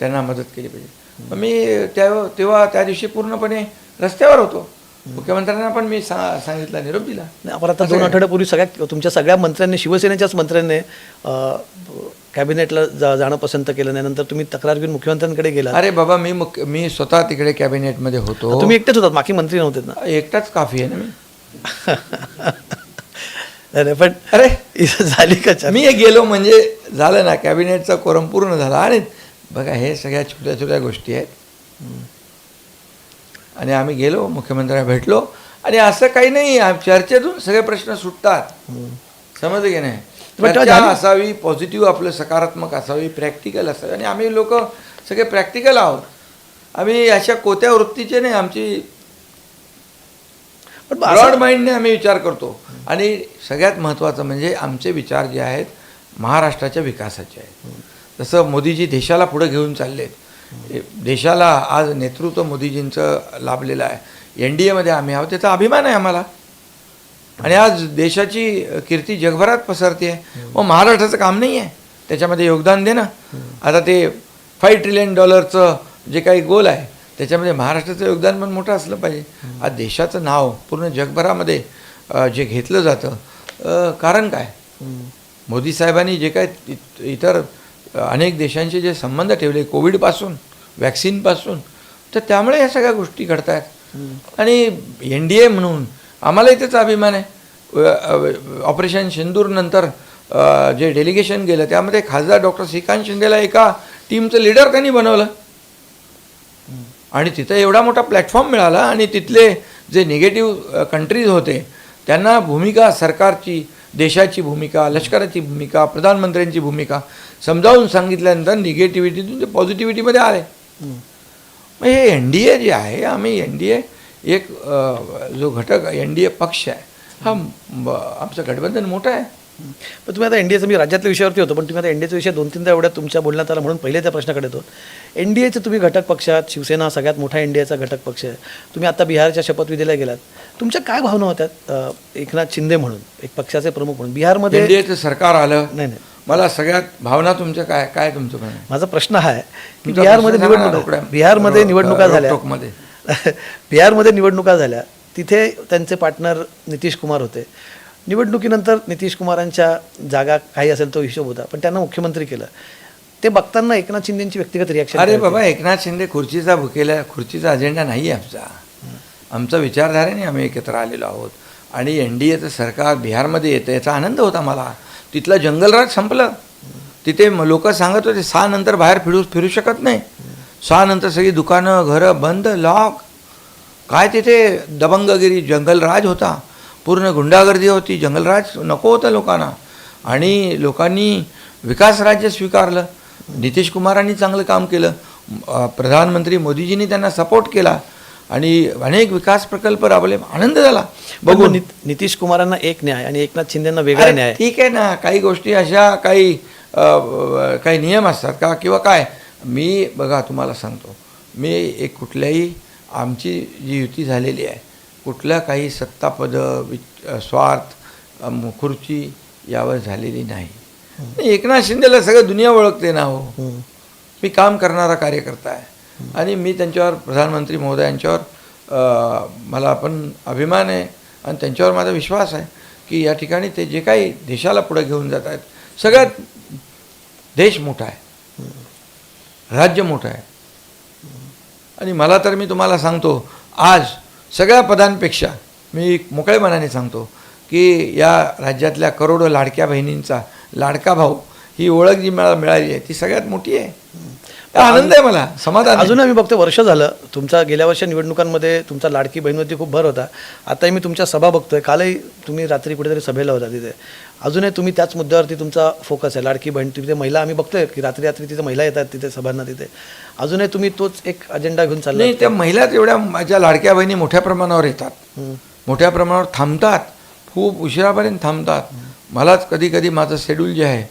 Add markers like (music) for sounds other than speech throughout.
त्यांना मदत केली पाहिजे. मी त्या तेव्हा त्या दिवशी पूर्णपणे रस्त्यावर होतो. मुख्यमंत्र्यांना पण मी सा सांगितलं निरोप दिला. नाही, आपण आता दोन आठवड्यापूर्वी सगळ्या तुमच्या सगळ्या मंत्र्यांनी शिवसेनेच्याच मंत्र्यांनी कॅबिनेटला जा जाणं पसंत केलं नाही. नंतर तुम्ही तक्रार घेऊन मुख्यमंत्र्यांकडे गेला अरे बाबा मी मुख्य मी स्वतः तिकडे कॅबिनेटमध्ये होतो. तुम्ही एकटेच होतात बाकी मंत्री नव्हते ना? एकटाच काफी आहे ना मी. (laughs) नाही, पण अरे! इथं (laughs) झाली का? मी गेलो म्हणजे झालं ना कॅबिनेटचा कोरम पूर्ण झाला आणि बघा हे सगळ्या छोट्या छोट्या गोष्टी आहेत. आणि आम्ही गेलो मुख्यमंत्र्यांना भेटलो आणि असं काही नाही चर्चेतून सगळे प्रश्न सुटतात. समजलं की नाही? चर्चा असावी पॉझिटिव्ह आपलं सकारात्मक असावी प्रॅक्टिकल असावी. आणि आम्ही लोक सगळे प्रॅक्टिकल आहोत. आम्ही अशा कोत्या वृत्तीचे नाही आमची ब्रॉड माइंडने आम्ही विचार करतो. आणि सगळ्यात महत्त्वाचं म्हणजे आमचे विचार जे आहेत महाराष्ट्राच्या विकासाचे आहेत. जसं मोदीजी देशाला पुढे घेऊन चाललेत. ए- देशाला आज नेतृत्व मोदीजींचं लाभलेलं आहे. एन डी एमध्ये आम्ही आहोत त्याचा अभिमान आहे आम्हाला. आणि आज देशाची कीर्ती जगभरात पसरते आहे व महाराष्ट्राचं काम नाही आहे त्याच्यामध्ये योगदान देणं. आता ते फाईव्ह ट्रिलियन डॉलरचं जे काही गोल आहे त्याच्यामध्ये महाराष्ट्राचं योगदान पण मोठं असलं पाहिजे. आज देशाचं नाव पूर्ण जगभरामध्ये जे घेतलं जातं कारण काय? मोदी साहेबांनी जे काय इत- इतर अनेक देशांचे जे संबंध ठेवले कोविडपासून वॅक्सिनपासून तर त्यामुळे ह्या सगळ्या गोष्टी घडत आहेत आणि एन डी ए म्हणून आम्हालाही त्याचा अभिमान आहे. ऑपरेशन सिंदूरनंतर जे डेलिगेशन गेलं त्यामध्ये खासदार डॉक्टर श्रीकांत शिंदेला एका टीमचं लीडर त्यांनी बनवलं. आणि तिथं एवढा मोठा प्लॅटफॉर्म मिळाला आणि तिथले जे निगेटिव्ह कंट्रीज होते त्यांना भूमिका सरकारची देशाची भूमिका लष्कराची भूमिका प्रधानमंत्र्यांची भूमिका समजावून सांगितल्यानंतर निगेटिव्हिटीतून ते पॉझिटिव्हिटीमध्ये आले. मग हे एन डी ए जे आहे आम्ही एन डी ए एक जो घटक एन डी ए पक्ष आहे हा आमचं गठबंधन मोठं आहे. पण तुम्ही आता एनडीएचं मी राज्यातल्या विषयावरती होतो पण तुम्ही आता एनडीएचा विषय दोन तीनदा एवढ्या तुमच्या बोलण्यात आला म्हणून पहिले त्या प्रश्नाकडे येतो. एनडीएचे तुम्ही घटक पक्ष आहात शिवसेना सगळ्यात मोठा एनडीएचा घटक पक्ष आहे. तुम्ही आता बिहारच्या शपथविधीला गेलात. तुमच्या काय भावना होत्या एकनाथ शिंदे म्हणून एक पक्षाचे प्रमुख म्हणून? बिहारमध्ये एन डी एचं सरकार आलं. नाही नाही. मला सगळ्यात भावना तुमच्या काय काय तुमचं? माझा प्रश्न हा आहे की बिहारमध्ये निवडणुका. बिहारमध्ये निवडणुका झाल्या. (laughs) बिहारमध्ये निवडणुका झाल्या. तिथे त्यांचे पार्टनर नितीश कुमार होते. निवडणुकीनंतर नितीश कुमारांच्या जागा काही असेल तो हिशोब होता पण त्यांना मुख्यमंत्री केलं. ते बघताना एकनाथ शिंदेची व्यक्तिगत रिॲक्शन अरे बाबा एकनाथ शिंदे खुर्चीचा भुकेला खुर्चीचा अजेंडा नाही आहे आमचा. आमचा विचारधारेने आम्ही एकत्र आलेलो आहोत. आणि एन डी एचं सरकार बिहारमध्ये येतं याचा आनंद होता मला. तिथलं जंगलराज संपलं. तिथे लोक सांगत होते सहा नंतर बाहेर फिरू फिरू शकत नाही. सहा नंतर सगळी दुकानं घरं बंद लॉक काय तिथे दबंगगिरी जंगलराज होता. पूर्ण गुंडागर्दी होती जंगलराज नको होतं लोकांना. आणि लोकांनी विकास राज्य स्वीकारलं. नितीश कुमारांनी चांगलं काम केलं. प्रधानमंत्री मोदीजींनी त्यांना सपोर्ट केला. आणि अनेक विकास प्रकल्प राबवले. आनंद झाला. बघू नितीश कुमारांना एक न्याय आणि एकनाथ शिंदेना वेगळा न्याय. ठीक आहे ना. काही गोष्टी अशा काही काही नियम असतात का? किंवा काय? मी बघा तुम्हाला सांगतो. मी एक कुठल्याही आमची जी युती झालेली आहे कुठल्या काही सत्तापद वि- स्वार्थ अ, म- खुर्ची यावर झालेली नाही. एकनाथ शिंदेला सगळं दुनिया ओळखते ना हो. मी काम करणारा कार्यकर्ता आहे. आणि मी त्यांच्यावर प्रधानमंत्री महोदयांच्यावर मला पण अभिमान आहे आणि त्यांच्यावर माझा विश्वास आहे की या ठिकाणी ते जे काही देशाला पुढे घेऊन जात आहेत सगळ्यात देश मोठा आहे. राज्य मोठं आहे. आणि मला तर मी तुम्हाला सांगतो आज सगळ्या पदांपेक्षा मी मोकळेपणाने सांगतो की या राज्यातल्या करोडो लाडक्या बहिणींचा लाडका भाऊ ही ओळख जी मला मिळाली आहे ती सगळ्यात मोठी आहे. आनंद आहे मला समाधान. अजूनही मी बघतो वर्ष झालं तुमचा गेल्या वर्षी निवडणुकांमध्ये तुमचा लाडकी बहिणीवरती खूप भर होता. आताही मी तुमच्या सभा बघतोय कालही तुम्ही रात्री कुठेतरी सभेला होता तिथे. अजूनही तुम्ही त्याच मुद्द्यावरती तुमचा फोकस आहे. लाडकी बहीण तिथे महिला आम्ही बघतोय की रात्री रात्री तिथे महिला येतात तिथे सभांना तिथे. अजूनही तुम्ही तोच एक अजेंडा घेऊन चालला नाही त्या महिलाच एवढ्या माझ्या लाडक्या बहिणी मोठ्या प्रमाणावर येतात. मोठ्या प्रमाणावर थांबतात. खूप उशिरापर्यंत थांबतात. मलाच कधी कधी माझं शेड्यूल जे आहे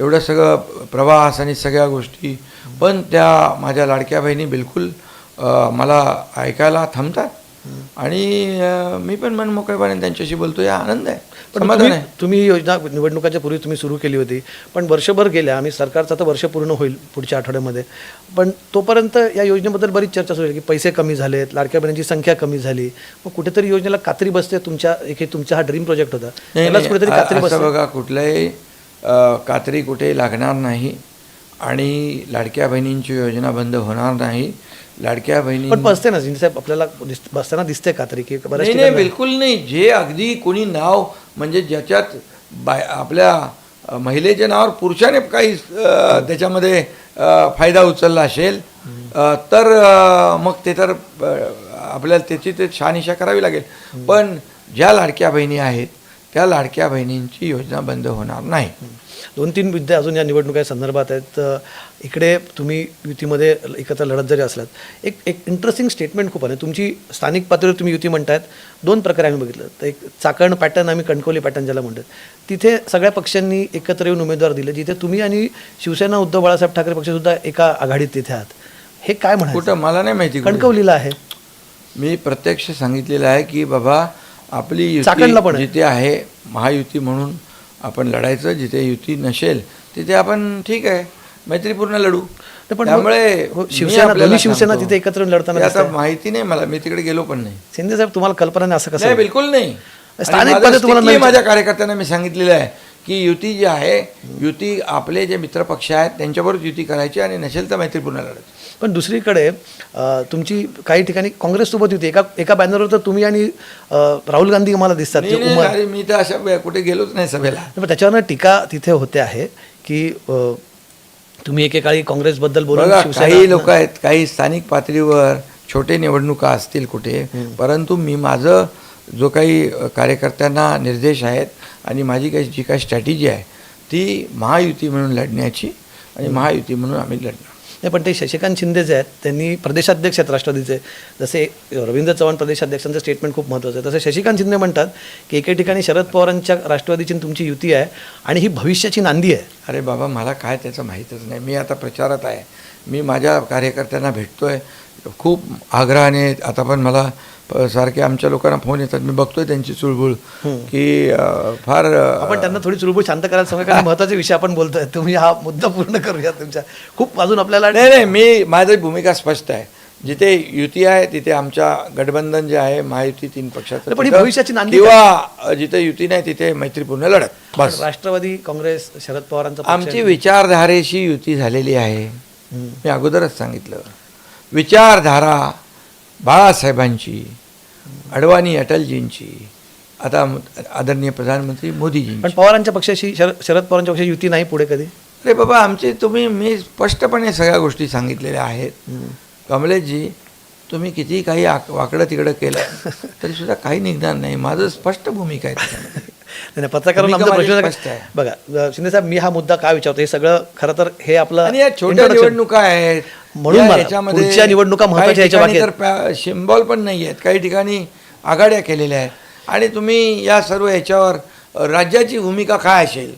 एवढं सगळं प्रवास आणि सगळ्या गोष्टी. पण त्या माझ्या लाडक्या बहिणी बिलकुल अ, मला ऐकायला थांबतात. आणि मी पण मन मोकळेपणे त्यांच्याशी बोलतो. या आनंद आहे. पण समाधान तुम्ही आहे. तुम्ही ही योजना निवडणुकाच्या पूर्वी तुम्ही सुरू केली होती. पण वर्षभर गेल्या आम्ही सरकारचं आता वर्ष पूर्ण होईल पुढच्या आठवड्यामध्ये. पण तोपर्यंत या योजनेबद्दल बरीच चर्चा सुरू की पैसे कमी झालेत लाडक्या बहिणींची संख्या कमी झाली. मग कुठेतरी योजनेला कात्री बसते तुमच्या एक तुमचा हा ड्रीम प्रोजेक्ट होता. त्यालाच कुठेतरी कात्री बसते. बघा कुठल्याही कात्री कुठे लागणार नाही आणि लाडक्या बहिणींची योजना बंद होणार नाही. लाडक्या बहिणी पण बसते ना शिंदे साहेब आपल्याला दिस- बसताना दिसते की बऱ्याच नाही नाही ठिकाणी बिलकुल नाही. जे अगदी कोणी नाव म्हणजे ज्याच्यात बाय आपल्या अ, महिलेच्या नावावर पुरुषाने काही अ, त्याच्यामध्ये अ, फायदा उचलला असेल अ, तर अ, मग ते तर अ, आपल्याला त्याची ते शहानिशा करावी लागेल. पण ज्या लाडक्या बहिणी आहेत त्या लाडक्या बहिणींची योजना बंद होणार नाही. दोन तीन मुद्दे अजून या निवडणुका संदर्भात आहेत. इकडे तुम्ही युतीमध्ये एकत्र लढत जरी असलात एक एक इंटरेस्टिंग स्टेटमेंट खूप आहे तुमची स्थानिक पातळीवर तुम्ही युती म्हणतायत. दोन प्रकारे आम्ही बघितलं. तर एक चाकण पॅटर्न आम्ही कणकवली पॅटर्न ज्याला म्हणतात. तिथे सगळ्या पक्षांनी एकत्र येऊन उमेदवार दिले. जिथे तुम्ही आणि शिवसेना उद्धव बाळासाहेब ठाकरे पक्षसुद्धा एका आघाडीत तिथे आहात. हे काय म्हणायचं? कुठं? मला नाही माहिती. कणकवलीला आहे. मी प्रत्यक्ष सांगितलेलं आहे की बाबा आपली चाकणला पण युती आहे. जिथे आहे महायुती म्हणून आपण लढायचं जिथे युती नसेल तिथे आपण ठीक आहे मैत्रीपूर्ण लढू. पण त्यामुळे हो, मी शिवसेना शिवसेना तिथे एकत्र लढताना आता. माहिती नाही मला मी तिकडे गेलो पण नाही. शिंदे साहेब तुम्हाला कल्पना नाही असं कसं नाही बिलकुल नाही. स्थानिक तुम्हाला माझ्या कार्यकर्त्यांना मी सांगितलेलं आहे की युती जी आहे युती आपले जे मित्रपक्ष आहेत त्यांच्याबरोबर युती करायची आणि नसेल तर मैत्रीपूर्ण लढायची. पण दुसरीकडे तुमची काही ठिकाणी काँग्रेससोबत होती. एका एका बॅनरवर तर तुम्ही आणि राहुल गांधी मला दिसतात मी तर अशा कुठे गेलोच नाही सभेला. पण त्याच्यावर टीका तिथे होते आहे की तुम्ही एकेकाळी काँग्रेसबद्दल शिवसेना काही लोक आहेत काही स्थानिक पातळीवर छोटे निवडणुका असतील कुठे परंतु मी माझं जो काही कार्यकर्त्यांना निर्देश आहेत आणि माझी काही जी काही स्ट्रॅटेजी आहे ती महायुती म्हणून लढण्याची आणि महायुती म्हणून आम्ही लढणार. नाही पण ते शशिकांत शिंदे जे आहेत त्यांनी प्रदेशाध्यक्ष आहेत राष्ट्रवादीचे. जसे रवींद्र चव्हाण प्रदेशाध्यक्षांचं स्टेटमेंट खूप महत्त्वाचं आहे. तसं शशिकांत शिंदे म्हणतात की एके ठिकाणी शरद पवारांच्या राष्ट्रवादीची तुमची युती आहे आणि ही भविष्याची नांदी आहे. अरे बाबा मला काय त्याचं माहीतच नाही. मी आता प्रचारात आहे. मी माझ्या कार्यकर्त्यांना भेटतो आहे खूप आग्रहाने आता पण मला सारखे आमच्या लोकांना फोन येतात. मी बघतोय त्यांची चुळबुळ की फार आपण त्यांना थोडी चुळबुळ शांत करायला सांगा कारण महत्त्वाचे विषय आपण बोलतोय. तुम्ही हा मुद्दा पूर्ण करूया तुमच्या. खूप अजून आपल्याला नाही नाही मी माझी भूमिका स्पष्ट आहे. जिथे युती आहे तिथे आमच्या गठबंधन जे आहे महायुती तीन पक्षाचं पण ही भविष्याची नांदी किंवा जिथे युती नाही तिथे मैत्रीपूर्ण लढत. बस. राष्ट्रवादी काँग्रेस शरद पवारांचा आमची विचारधारेशी युती झालेली आहे. मी अगोदरच सांगितलं. विचारधारा बाळासाहेबांची अडवाणी अटलजींची आता आदरणीय प्रधानमंत्री मोदीजींची. पण पवारांच्या पक्षाशी शरद शरद पवारांच्या पक्षाशी युती नाही पुढे कधी? अरे बाबा आमचे तुम्ही मी स्पष्टपणे सगळ्या गोष्टी सांगितलेल्या आहेत. कमलेशजी तुम्ही किती काही वाकडं तिकडं केलं (laughs) तरी सुद्धा काही निघणार नाही. माझं स्पष्ट भूमिका आहे नाही, नाही पत्रकारांना आमचा प्रश्न. बघा शिंदे साहेब मी हा मुद्दा का विचारतो हे सगळं खरं तर हे आपलं छोट्या. निवडणुका आहेत. म्हणून पुढच्या निवडणुका महत्त्वाच्या ह्याच्या ठिकाणी तर सिम्बॉल पण नाही आहेत काही ठिकाणी आघाड्या केलेल्या आहेत. आणि तुम्ही या सर्व ह्याच्यावर अ, राज्याची भूमिका काय असेल?